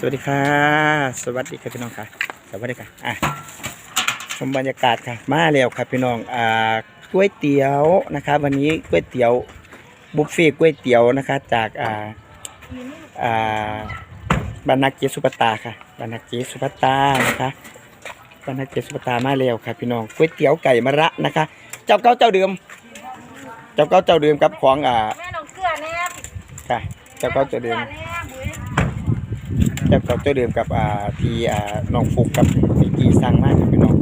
สวัสดีค่ะ สวัสดีครับพี่น้องค่ะ สวัสดีค่ะอะชมบรรยากาศค่ะ มาแล้วครับพี่น้องอ่าก๋วยเตี๋ยวนะคะ วันนี้ก๋วยเตี๋ยวบุฟเฟ่ต์ก๋วยเตี๋ยวนะคะ จากอ่าอ่าบรรณาเกียรติสุปตาค่ะบรรณาเกียรติสุปตานะคะบรรณาเกียรติสุปตามาแล้วค่ะพี่น้องก๋วยเตี๋ยวไก่มะระนะคะ เจ้าเก่าเจ้าเดิม เจ้าเก่าเจ้าเดิมกับของอ่าแม่น้องเกลือแน่ค่ะ เจ้าเก่าเจ้าเกลืเดิอมแน่บุ้ยเจ้าเก่าเจ้าเดิมกับอ่าทีอ่าน้องฟุกกับพี่กีสั่งมากครับพี่น้อง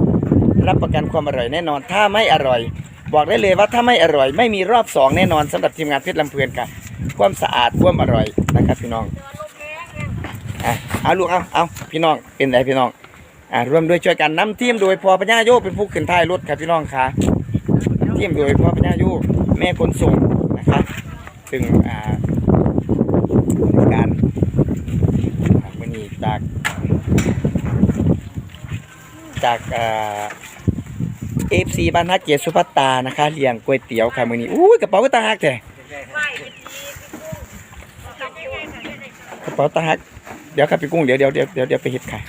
รับประกันความอร่อยแน่นอน ถ้าไม่อร่อย บอกได้เลยว่าถ้าไม่อร่อย ไม่มีรอบสองแน่นอนสำหรับทีมงานเพชรลำเพลินค่ะความสะอาดความอร่อยนะครับพี่น้องเจอลมแรงเนี่ยอะเอาลูกเอาเอาพี่น้องเป็นไรพี่น้องอ่าร่วมด้วยช่วยกันน้ำทีมโดยพอปัญญาโยเป็นผู้ขึ้นท้ายรถครับพี่น้องค่ะนำทีมโดยพอปัญญาโยแม่คนส่งนะคะซึ่งอ่าในการอ่าวัน จาก จากอ่าเอฟซีบ้านฮักเกียรติสุภัตตานะคะเลี้ยงก๋วยเตี๋ยวค่ะมื้อนี้อุ้ยกระเป๋าก็ตาฮักแท้ไหวไปทีพี่กุ้งเอากลับยังไงค่ะกระเป๋าตาฮักเดี๋ยวครับพี่กุ้งเดี๋ยวเดี๋ยวเดี๋ยวเดี๋ยวเดี๋ยวไปเฮ็ดค่ะ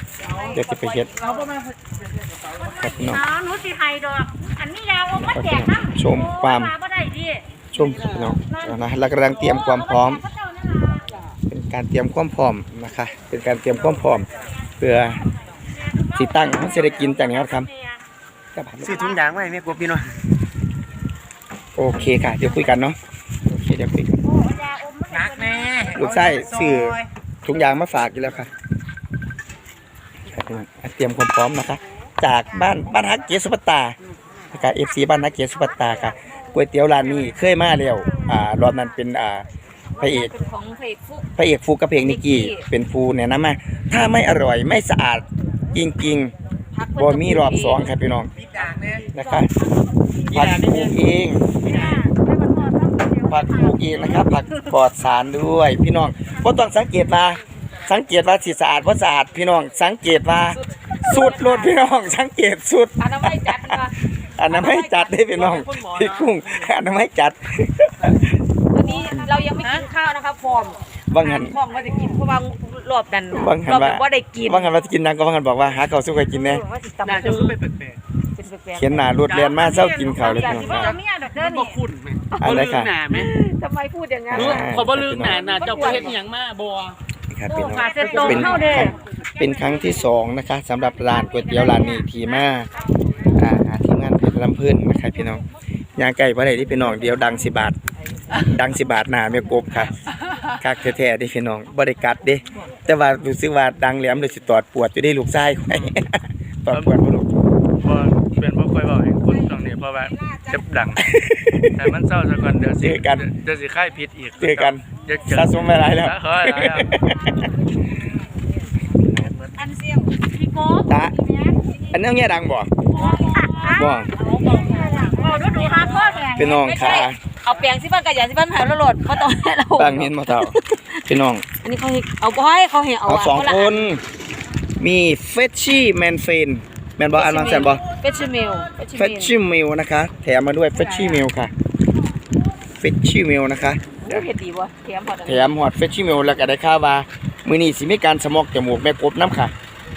เดี๋ยวจะไปเฮ็ดครับพี่น้องน้องหนูสิไฮดอกอันนี้ยาวเอามาแจกน้ำชมความโอ้มาบ่ได้ดิชมครับพี่น้องนะเรากำลังเตรียมความพร้อม การเตรียมความพร้อมนะคะ เป็นการเตรียมความพร้อม เพื่อสิตั้งเขาจะได้กินจากนี้ครับกระบะซื้อถุงยางไว้ไม่กลัวพี่น้องโอเคค่ะ เดี๋ยวคุยกันเนาะโอเคเดี๋ยวคุยกันโอ้ยาอมมันนักแน่ลูกไส้ซื้อถุงยางมาฝากอยู่แล้วค่ะครับพี่น้องอะเตรียมความพร้อมนะคะ จากบ้านบ้านฮักเกียรติสุปตานะคะเอฟซีบ้านฮักเกียรติสุปตาค่ะก๋วยเตี๋ยวร้านนี้เคยมาแล้วอ่ารอบนั้นเป็นอ่า พระเอกเป็นของเพจฟุก พระเอกฟูกับเพลงนิกกี้ เป็นฟูเนี่ยนะมาถ้าไม่อร่อยไม่สะอาดจริงพักๆบ่มีรอบสองครับพี่น้องปิดด่างแน่นะคะผักปลูกเองเนี่ยให้มันพอต้องเดี๋ยวผักปลูกเองนะครับผักปลอดสารด้วยพี่น้องบ่ต้องสังเกตว่าสังเกตว่าสิสะอาดบ่สะอาดพี่น้อง สังเกตว่าสุดรถพี่น้อง สังเกตสุด อันนั้นไม่จัดนะอันนั้นไม่จัดได้พี่น้องพี่กุ้งอันนั้นไม่จัดวันนี้ เรายังไม่กินข้าวนะคะฟอร์มบางหันฟอร์มว่าจะกินเพราะว่ารอบดันบางหันรอบว่า นั้นว่าได้กินบางหันว่าสิกินนังก็บางหันบอกว่าหาข้าวสู้กันกินแน่ว่าสิตำน่าจะคือขึ้นไปแปลกเป็นแปลกเขียนหน้ารถเรียนมาเช้ากินข้าวเลยอยากพี่น้องสิว่าค่ะเมียดอกเด้อๆบ่นี่คุ้นไหมอะไรค่ะ หนาไหมๆทำไมพูดอย่างนั้นอ่าขอบ่ลืมหนาหนาเจ้าประเทศอหย่างมาบัวครับพี่น้องขาเส้นตรงเป็นเข้าเด้อเป็นครั้งที่สองนะคะสำหรับร้านก๋วยเตี๋ยวร้านนี้ทีมาอ่าทีมงานเพชรลำเพื่นนะครับพี่น้องย่างไก่พระใดที่พี่น้องเดียวดังสิบาท ดังสิบาทหนาไม่กบค่ะคักแท้ๆเด้พี่น้องบ่ได้กัดเด้แต่ว่ารู้สึกว่าดังแหลมเลยสิตอดปวดอยู่ได้ลูกชายข่อยตอดปวดบ่ลูกบ่เป็นบ่ค่อยเว้าให้คนตรงนี้เพราะว่าเจ็บดัง แต่มันเศร้าซะก่อนเดี๋ยวสิเจอกันเดี๋ยวสิค่ายผิดอีกเจอกันเดี๋ยวเจอสะสมมาหลายแล้วเฮ้ยหลายแล้วอันเสียงพี่โก้ตาอันนี้เงี้ยดังบ่บ่บอกดูดูฮาร์ดคอร์แข่งพี่น้องค่ะ เอาแปลงสิบ้านกับยาสิบ้านหายแล้วโหลดเพราะตอนนี้เราบางเห็นบ่เท่าพี่น้อง อันนี้เขาให้เอาบ่ให้เขาให้เอาเอาสองคน มีเฟชชี่แมนเฟนแมนบออันวางแซนบอเฟชชิเมลเฟชชี่มิลนะคะ แถมมาด้วยเฟชชี่มิลค่ะเฟชชี่มิลนะคะเฮ็ดดีบ่เทียมพอแถมหอดเฟชชี่มิลแล้วก็ได้ค่าว่ามือนี้สิมีการสมอกจมูกแม่กบน้ำค่ะ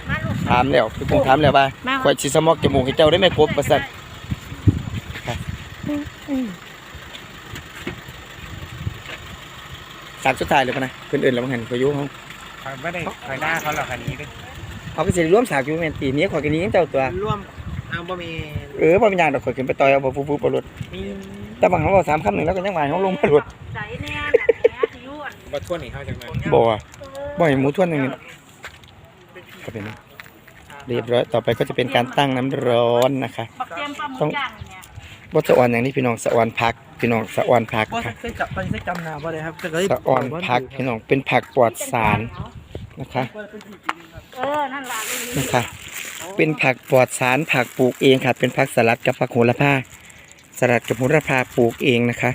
มาลูกถามแล้วพี่คงถามแล้วว่ามาข่อยสิสมอกจมูกให้เจ้าได้แม่กบประสันค่ะ สากสุดท้ายเลยปะนะเพื่อนอื่นแล้วมั้งเห็นข่อยอยุ่งเขาไม่ได้คอยหน้าเขาหรอกคันนี้เลยเขาก็สิร่วมสากอยู่แม่นตีนี้ข่อยกันนี้เจ้าตัว ร่วมเอาบ่มีเออบ่เป็นหยังดอกข่อยขึ้นไปต่อยเอาบ่ฟูฟูบ่รถมีแต่บางครั้งเราสามคำหนึ่งแล้วก็ยังหวายเขาลงมารถใจแน่น่ะแหมสิอยู่อันบ่ทั่วนี่เขาจังไงบ่อะบ่ให้หมูทวนหนึ่งนี่ก็เป็นนะเรียบร้อยต่อไปก็จะเป็นการตั้งน้ำร้อนนะคะ บักเตรียมปลาหมึกย่างเนี่ย บ่สะออนอย่างนี้พี่น้องสะออนผักพี่น้องสะออนผักบ่ค่ะเคยจับไปเคยจำหน้าบ่ได้ครับแต่ก็สะออนผักพี่น้องเป็นผักปลอดสารนะคะเออ นั่นล่ะนี่นะคะ เป็นผักปลอดสารผักปลูกเองค่ะ เป็นผักสลัดกับผักโหระพาสลัดกับโหระพาปลูกเองนะคะ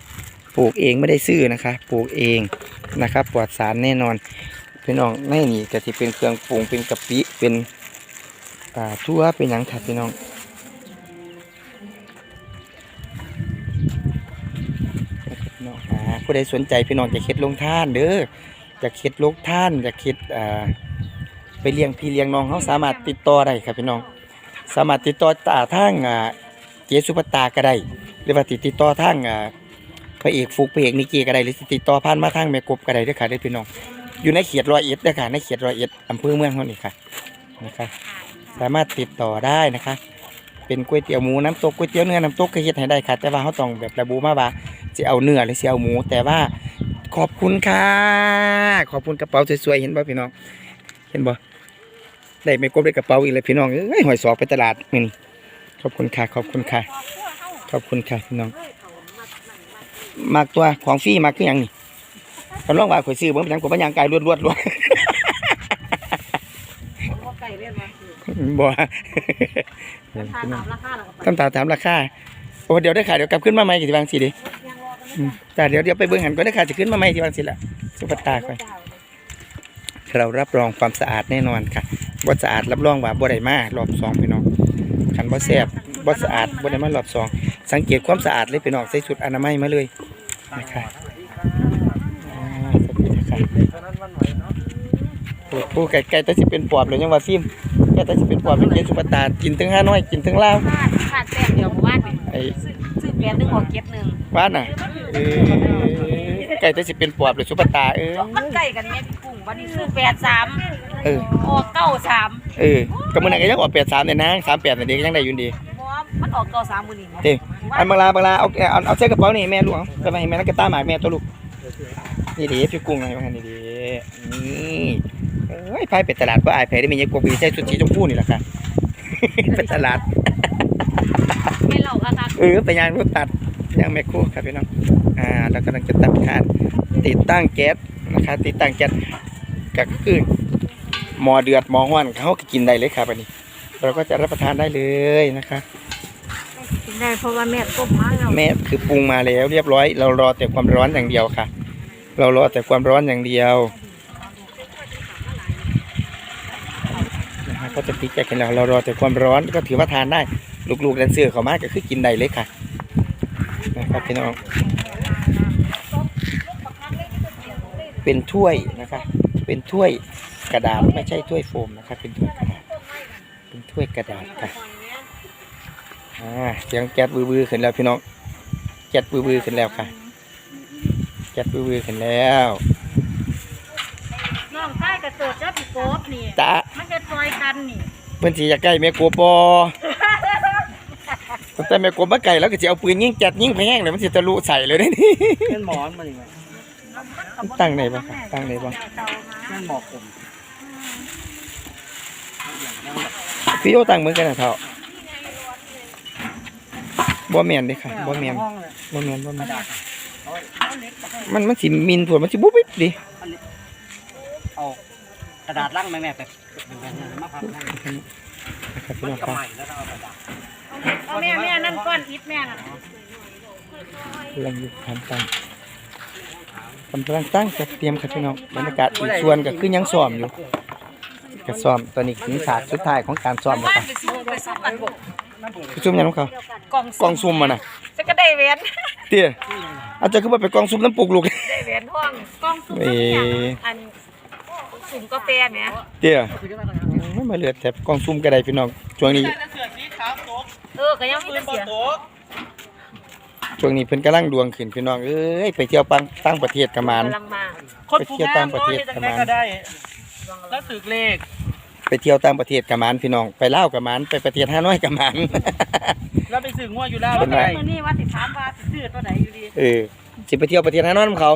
ปลูกเองไม่ได้ซื้อนะคะ ปลูกเองนะครับปลอดสารแน่นอนพี่น้องในนี่ก็ที่เป็นเครื่องปรุงเป็นกะปิเป็นอ่าทั่วเป็นหยังค่ะพี่น้อง ผู้ใดสนใจพี่น้องจะเค็ดลงท่านเด้อจะเค็ดลงท่านจะเค็ดไปเลี้ยงพี่เลี้ยงน้องเขาสามารถติดต่อได้ครับพี่น้อง สามารถติดต่อตาทางเจสุปตาก็ได้หรือว่าติดต่อทางอ่าพระเอกฟุกพระเอกนิกีก็ได้หรือติดต่อผ่านมาทางแม่กบก็ได้ด้วยค่ะด้พี่น้องอยู่ในเขตรอยเอ็ดด้อค่ะในเขตรอยเอ็ดอำเภอเมืองเฮานี่ค่ะนะคะสามารถติดต่อได้นะคะ เป็นก๋วยเตี๋ยวหมูน้ำตกก๋วยเตี๋ยวเนื้อน้ำตกก็เฮ็ดให้ได้ค่ะ แต่ว่าเขาต้องแบบระบุมาว่า จะเอาเนื้อหรือจะเอาหมู แต่ว่าขอบคุณค่ะ ขอบคุณกระเป๋าสวยๆเห็นบ่พี่น้อง เห็นบ่ได้ไม่กบได้กระเป๋าอีกเลยพี่น้องเอ้ยหอยสอกไปตลาดมื้อนี้ขอบคุณค่ะ ขอบคุณค่ะ ขอบคุณค่ะพี่น้องมากตัวของฟรีมากคือหยังนี่กำลังว่าข่อยซื้อเบิ่งเป็นหยังกว่าบ่ยางกายรวดๆรวดไก่เรียนมาบ่ทานตามราคาแล้วก็ไปคำถามถามราคาโอ้เดี๋ยวได้ค่ะเดี๋ยวกลับขึ้นมาใหม่กี่วางสิดิอืม จ้าเดี๋ยวเดี๋ยวไปเบิ่งหันก็ได้ค่ะจะขึ้นมาใหม่ที่วางสิละสุภาตาค่อยเรารับรองความสะอาดแน่นอนค่ะบ่สะอาดรับรองว่าบ่ได้มารอบสองพี่น้องคันบ่แซ่บบ่สะอาดบ่ได้มารอบสองสังเกตความสะอาดเลยพี่น้องใส่ชุดอนามัยมาเลยนะคะอ่าสวัสดีค่ะโอ้โหไก่ไก่แต่สิเป็นปอบเลยยังว่าฟิล์มไก่แต่สิเป็นปอบเป็นเกสุภาตากินถึงห้าน้อยกินถึงลาวขาดขาดแต้มเดียวหมู่บ้านนี่ไอ้ซื้อซื้อแปดหนึ่งออกเก็บหนึ่งบ้านน่ะเออไก่แต่สิเป็นปอบหรือสุปตาเออมันใกล้กันแม่พี่กุ้งวันนี้ซื้อแปดสามเออออกเก้าสามเออก็มื้อนั้นก็ยังออก83เนี่ยนะ38นี่เด็กยังได้อยู่ดีเพราะว่ามันออกเก้าสามมือนี่เด้อันบังลาบังลาเอาเอาเอาใส่กระเป๋านี่ให้แม่ลูกเอาไปให้แม่แล้วก็ตาหมากแม่ตัวลูกนี่ดิพี่กุ้งให้ว่านี่ดินี่เอ้ยพายไปตลาดบ่อายแผลได้มียายกวกมีใส่ชุดสีชมพูนี่แหละค่ะไปตลาด ไม่เหล่าค่ะค่ะเออไปย่างรถตัดย่างแมคโครครับพี่น้องอ่าเรากำลังจะตัดคานติดตั้งแก๊สนะคะติดตั้งแก๊สก็คือหมอเดือดหมอห้อนเขาก็กินได้เลยครับอันนี้ เราก็จะรับประทานได้เลยนะคะกินได้เพราะว่าแม่ต้มมาแล้วแม่คือปรุงมาแล้วเรียบร้อย เรารอแต่ความร้อนอย่างเดียวค่ะ เรารอแต่ความร้อนอย่างเดียวนะฮะก็จะติดแก๊สกันแล้วเรารอแต่ความร้อนก็ถือว่าทานได้ ลูกๆแดนเซอร์เขามาก็คือกินได้เลยค่ะนะครับพี่น้อง เป็นถ้วยนะคะเป็นถ้วยกระดาษไม่ใช่ถ้วยโฟมนะคะเป็นถ้วยกระดาษเป็นถ้วยกระดาษค่ะอ่าเสียงแก๊สบือๆขึ้นแล้วพี่น้องแก๊สบือๆขึ้นแล้วค่ะแก๊สบือๆขึ้นแล้วน้องชายกระโดดเจ้าพี่โกบนี่จ้ามันจะซอยกันนี่เพิ่นสิอยากใกล้แม่กบบ่ แต่แม่กบมาไก่แล้วก็สิเอาปืนยิงแก๊สยิงไปแห้งเลยมันสิทะลุใส่เลยได้นี่เป็นหมอนมันอีกไหมตั้งไหนบ่ค่ะตั้งไหนบ่เป็นหมอกผมพี่โอตั้งเหมือนกันนะเท่าบ่แม่นเด้ค่ะบ่แม่นห้องเลยบ่แม่นบ่แม่นมันมันสิมินพวดมันสิบุบบิบดิเอากระดาษลังไหมแม่แบบเป็นแบบนี้มาพับนั่งนะครับพี่น้องกับครับ ใหม่แล้วก็เอากระดาษ เอาแม่แม่นั่นก้อนอิฐแม่น่ะกำลังอยู่ทำตั้งกำลังตั้งจะเตรียมครับพี่น้องบรรยากาศอีกส่วนก็คือยังซ้อมอยู่ก็ซ้อมตอนนี้ถึงฉากสุดท้ายของการซ้อมแล้วบ้าครันบไปซื้อไปซื้อกันบกไปซุ่มยังของเขากล่องกองซุ่มมันน่ะจะก็ได้เว้นเตี้ยอาจจะคือว่าไปกองซุ่มน้ำปลุกลูกได้เว้นห้องกล่องซุปเอ้อันสุ่มกาแฟเนี่ยเตี้ยไม่มาเลือดแต่กองซุ่มก็ได้พี่น้องช่วงนี้ เออก็ยังมีแต่เสียช่วงนี้เพิ่นกำลังดวงขึ้นพี่น้องเอ้ยไปเที่ยวปังตั้งประเทศกันมาน กำลังมาไปเที่ยวต่างประเทศกันมาแล้วตึกเลขไปเที่ยวต่างประเทศกับหมานพี่น้องไปลาวกับหมานไปประเทศฮานอยกับหมาน แล้วไปสื่องัวอยู่แล้วเป็นไรมื้อนี้ว่าสิถามว่าสิซื้อตัวไหนอยู่ดีเออสิไปเที่ยวประเทศฮานอยน้ำเขา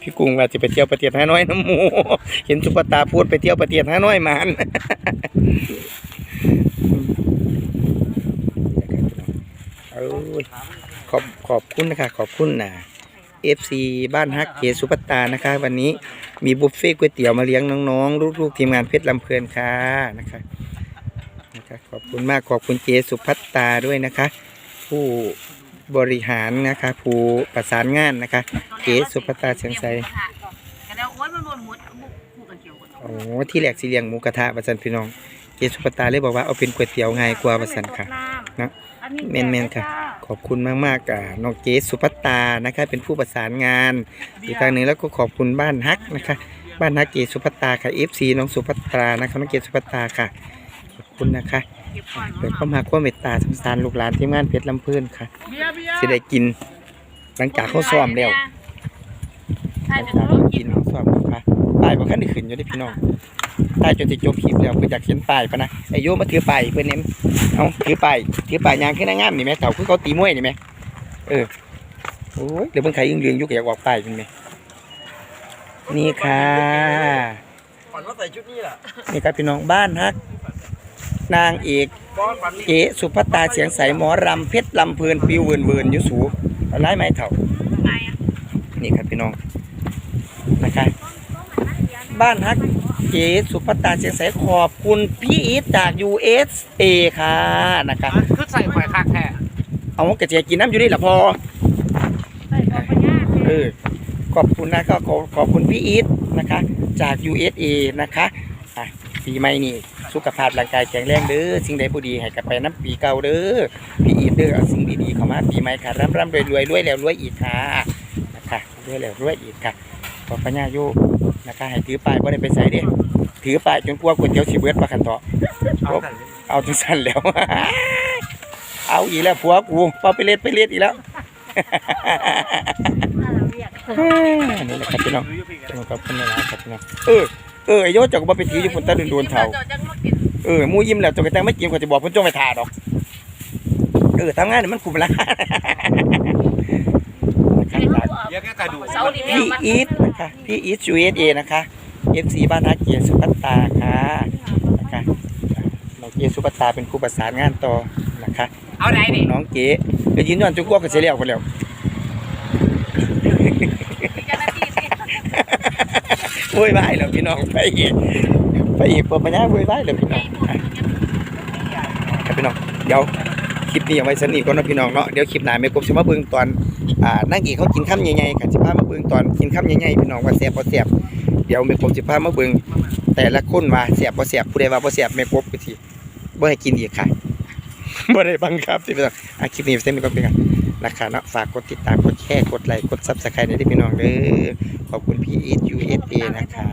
พี่กุ้งว่าสิไปเที่ยวประเทศฮานอยน้ำหมู เห็นสุปตาพูดไปเที่ยวประเทศฮานอยหมาน เอ้ยขอบขอบคุณนะคะ ขอบคุณนะ FC บ้านฮักเกสุปตานะคะ วันนี้มีบุฟเฟ่ต์ก๋วยเตี๋ยวมาเลี้ยงน้องๆลูกๆทีมงานเพชรลำเพลินค่ะนะคะนะคะขอบคุณมากขอบคุณเจสุพัตตาด้วยนะคะ ผู้บริหารนะคะ ผู้ประสานงานนะคะเก๋สุภตาเชียงไสก็แล้วโอ้ยมันวนหมดคู่กันเกี่ยวกันโอ้ที่แหลกสีเลียงหมูกระทะประสันพี่น้อง เจสุภตาเลยบอกว่าเอาเป็นก๋วยเตี๋ยวง่ายกว่าประสันค่ะนะอันนี้แม่นๆค่ะ ขอบคุณมากๆอะน้องเกสสุภัตตานะคะเป็นผู้ประสานงานอีกทางหนึ่งแล้วก็ขอบคุณบ้านฮักนะคะ บ้านนาเกศสุภัตตาค่ะ FC น้องสุภัตรานะคะน้องเกศสุภัตตาค่ะขอบคุณนะคะเปิดเข้ามาความเมตตาสงสารลูกหลานทีมงานเพชรลำเพื่นค่ะสิได้กิน หลังจากเขาซ้อมแล้วใช่หลังแต่จากเราเขากิกินนเขาซ้อมแล้วค่ะป้ายบ่คันได้ขึ้นอยู่เด้พี่น้อง ป้ายจนสิจบคลิปแล้วเพิ่นอยากเขียนป้ายปะนะไอ้โยมาถือป้ายเพิ่นเน้นเอาถือป้ายถือป้ายยางขึ้นหน้างามนี่แหมเฒ่าคือเขาตีมวยนี่แหมเออโอ้ยเดี๋ยวเบิ่งใครอึ้งเรืองอยู่ก็อยากออกป้ายเพิ่นแหมนี่ค่ะฝันว่าใส่ชุดนี้แหละนี่ครับพี่น้องบ้านฮักนางเอกบอลฝันเก๋สุภัตตาเสียงใสหมอรำเพชรลำเพลินปิวเวินเวินอยู่สูเอาไล่ไม้เถ่านี่ครับพี่น้องนะคะบ้านฮัก เก๋สุภัตตาเสียงใสขอบคุณพี่อีทจาก USA ค่ะนะคะคือใส่ข่อยคักแท้เอากระเจียกินน้ำอยู่นี่ละพอใส่ของพญาเออขอบคุณนะก็ขอขอบคุณพี่อีทนะคะ จาก USA นะคะอะปีใหม่นี่สุขภาพร่างกายแข็งแรงเด้อสิ่งใดผู้ดีให้กลับไปน้ำปีเก่าเด้อพี่อีทเด้อเอาสิ่งดีๆเข้ามาปีใหม่ค่ะร่ำร่ำรวยรวยรวยแล้วรวยอีกค่ะนะคะรวยแล้วรวยอีกค่ะขอพญาโย นะคะให้ถือป้ายบ่ได้ไปใส่เด้ถือป้ายจนกลัวก๋วยเตี๋ยวสิเบิดว่าคันเถาะเอาแต่เอาจังสั่นแล้ว เอาอีกแล้วผัวกูเปาไปเล็ดไปเล็ดอีกแล้วนี่แหละครับพี่น้องขอบคุณนะครับพี่น้องเออเออไอโยเจักบ่ไปถืออยู่พุ่นตาโดนๆเท่าเออหมู่ยิ้มแล้วจงไปแต่งไม่กินก็จะบอกเพิ่นจงไปทาดอกเออทำงานนี่มันคุ้มราคานะ ครับเยอะแค่กระดูกเสาดีแม่พี่มาอีทนะคะพี่อีท USA นะคะ FC บ้านนาเกียรติสุภัตตาค่ะนะคะน้องเกียรติสุภัตตาเป็นครูประสานงานต่อนะคะเอาไหนดิน้องเก๋ก็ยืนยันจุกว่าก็เสียแล้วคนแล้วเจ้าหน้าที่สิโวยไว้แล้วพี่น้องไปอีกไปอีกเปิดปัญญาโวยไว้แล้วพี่น้องอะครับพี่น้องเดี๋ยวคลิปนี้เอาไว้สนิทก่อนเนาะพี่น้องเนาะเดี๋ยวคลิปหน้าแม่กบสิมาเบิ่งตอน อ่านางเอกเขากินข้าวใหญ่ๆค่ะสิพามาเบิ่งตอนกินข้าวใหญ่ๆพี่น้องว่าแซ่บบ่แซ่บเดี๋ยวแม่กบสิพามาเบิ่งแต่ละคนว่าแซ่บบ่แซ่บผู้ใดว่าบ่แซ่บแม่กบก็สิบ่ให้กินอีกค่ะบ่ได้บังคับที่พี่น้องอะคลิปนี้เส้นมีก็เป็นกันนะคะเนาะฝากกดติดตามกดแชร์กดไลค์กด Subscribe ให้ด้วยพี่น้องเด้อขอบคุณพี่อีท USA นะคะ